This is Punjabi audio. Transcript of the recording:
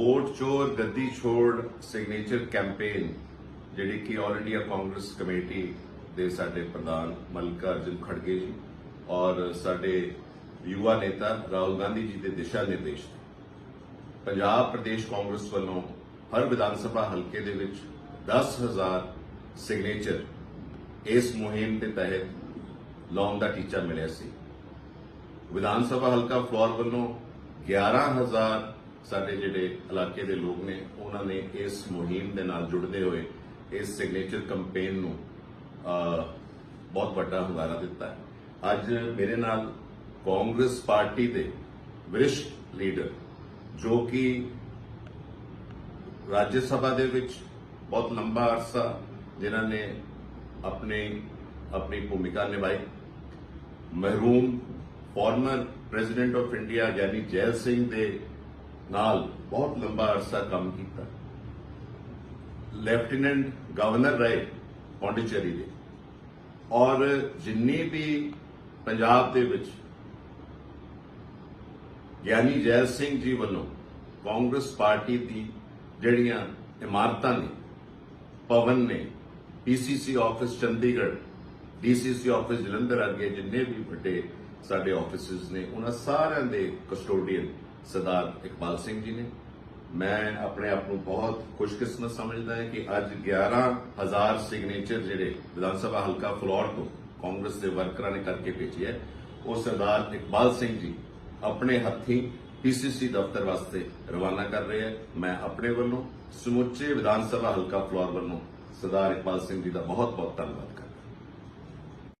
ਵੋਟ ਚੋਰ ਗੱਦੀ ਛੋੜ ਸਿਗਨੇਚਰ ਕੈਂਪੇਨ ਜਿਹੜੀ ਕਿ ਆਲ ਇੰਡੀਆ ਕਾਂਗਰਸ ਕਮੇਟੀ ਦੇ ਸਾਡੇ ਪ੍ਰਧਾਨ ਮਲਕਾ ਅਰਜੁਨ ਖੜਗੇ ਜੀ ਔਰ ਸਾਡੇ ਯੁਵਾ ਨੇਤਾ ਰਾਹੁਲ ਗਾਂਧੀ ਜੀ ਦੇ ਦਿਸ਼ਾ ਨਿਰਦੇਸ਼ ਪੰਜਾਬ ਪ੍ਰਦੇਸ਼ ਕਾਂਗਰਸ ਵੱਲੋਂ ਹਰ ਵਿਧਾਨ ਸਭਾ ਹਲਕੇ ਦੇ ਵਿੱਚ 10000 ਸਿਗਨੇਚਰ ਇਸ ਮੁਹਿੰਮ ਦੇ ਤਹਿਤ ਲਾਉਣ ਦਾ ਟੀਚਾ ਮਿਲਿਆ ਸੀ। ਵਿਧਾਨ ਸਭਾ ਹਲਕਾ ਫਲੋਰ ਵੱਲੋਂ 11000 ਸਾਡੇ ਜਿਹੜੇ ਇਲਾਕੇ ਦੇ ਲੋਕ ਨੇ, ਉਹਨਾਂ ਨੇ ਇਸ ਮੁਹਿੰਮ ਦੇ ਨਾਲ ਜੁੜਦੇ ਹੋਏ ਇਸ ਸਿਗਨੇਚਰ ਕੈਂਪੇਨ ਨੂੰ ਬਹੁਤ ਵੱਡਾ ਹੁੰਗਾਰਾ ਦਿੱਤਾ ਅੱਜ ਮੇਰੇ ਨਾਲ ਕਾਂਗਰਸ ਪਾਰਟੀ ਦੇ ਵਰਿਸ਼ਠ ਲੀਡਰ, ਜੋ ਕਿ ਰਾਜ ਸਭਾ ਦੇ ਵਿੱਚ ਬਹੁਤ ਲੰਬਾ ਅਰਸਾ ਜਿਨ੍ਹਾਂ ਨੇ ਆਪਣੇ, ਆਪਣੀ ਭੂਮਿਕਾ ਨਿਭਾਈ। ਮਹਿਰੂਮ former president of India Giani Zail Singh ਦੇ ਨਾਲ ਬਹੁਤ ਲੰਬਾ ਅਰਸਾ ਕੰਮ ਕੀਤਾ। ਲੈਫਟੀਨੈਂਟ ਗਵਰਨਰ ਰਹੇ ਪੌਂਡੀਚੇਰੀ ਦੇ। ਔਰ ਜਿੰਨੇ ਵੀ ਪੰਜਾਬ ਦੇ ਵਿੱਚ ਗਿਆਨੀ ਜੈਲ ਸਿੰਘ ਜੀ ਵੱਲੋਂ ਕਾਂਗਰਸ ਪਾਰਟੀ ਦੀ ਜਿਹੜੀਆਂ ਇਮਾਰਤਾਂ ਨੇ, ਭਵਨ ਨੇ PCC office Chandigarh DCC office Jalandhar ਅੱਗੇ ਜਿੰਨੇ ਵੀ ਵੱਡੇ ਸਾਡੇ ਆਫਿਸਿਸ ਨੇ, ਉਹਨਾਂ ਸਾਰਿਆਂ ਦੇ ਕਸਟੋਡੀਅਨ ਸਰਦਾਰ ਇਕਬਾਲ ਸਿੰਘ ਜੀ ਨੇ। ਮੈਂ ਆਪਣੇ ਆਪ ਨੂੰ ਬਹੁਤ ਖੁਸ਼ਕਿਸਮਤ ਸਮਝਦਾ ਹਾਂ ਕਿ ਅੱਜ 11000 ਸਿਗਨੇਚਰ ਜਿਹੜੇ ਵਿਧਾਨ ਸਭਾ ਹਲਕਾ ਫਲੋਰ ਤੋਂ ਕਾਂਗਰਸ ਦੇ ਵਰਕਰਾਂ ਨੇ ਕਰਕੇ ਭੇਜੀ ਹੈ। ਉਹ ਸਰਦਾਰ ਇਕਬਾਲ ਸਿੰਘ ਜੀ ਆਪਣੇ ਹੱਥੀਂ ਪੀਸੀਸੀ ਦਫ਼ਤਰ ਵਾਸਤੇ ਰਵਾਨਾ ਕਰ ਰਹੇ ਹੈ। ਮੈਂ ਆਪਣੇ ਵੱਲੋਂ ਸਮੁੱਚੇ ਵਿਧਾਨ ਸਭਾ ਹਲਕਾ ਫਲੋਰ ਵੱਲੋਂ ਸਰਦਾਰ ਇਕਬਾਲ ਸਿੰਘ ਜੀ ਦਾ ਬਹੁਤ ਬਹੁਤ ਧੰਨਵਾਦ ਕਰਦਾ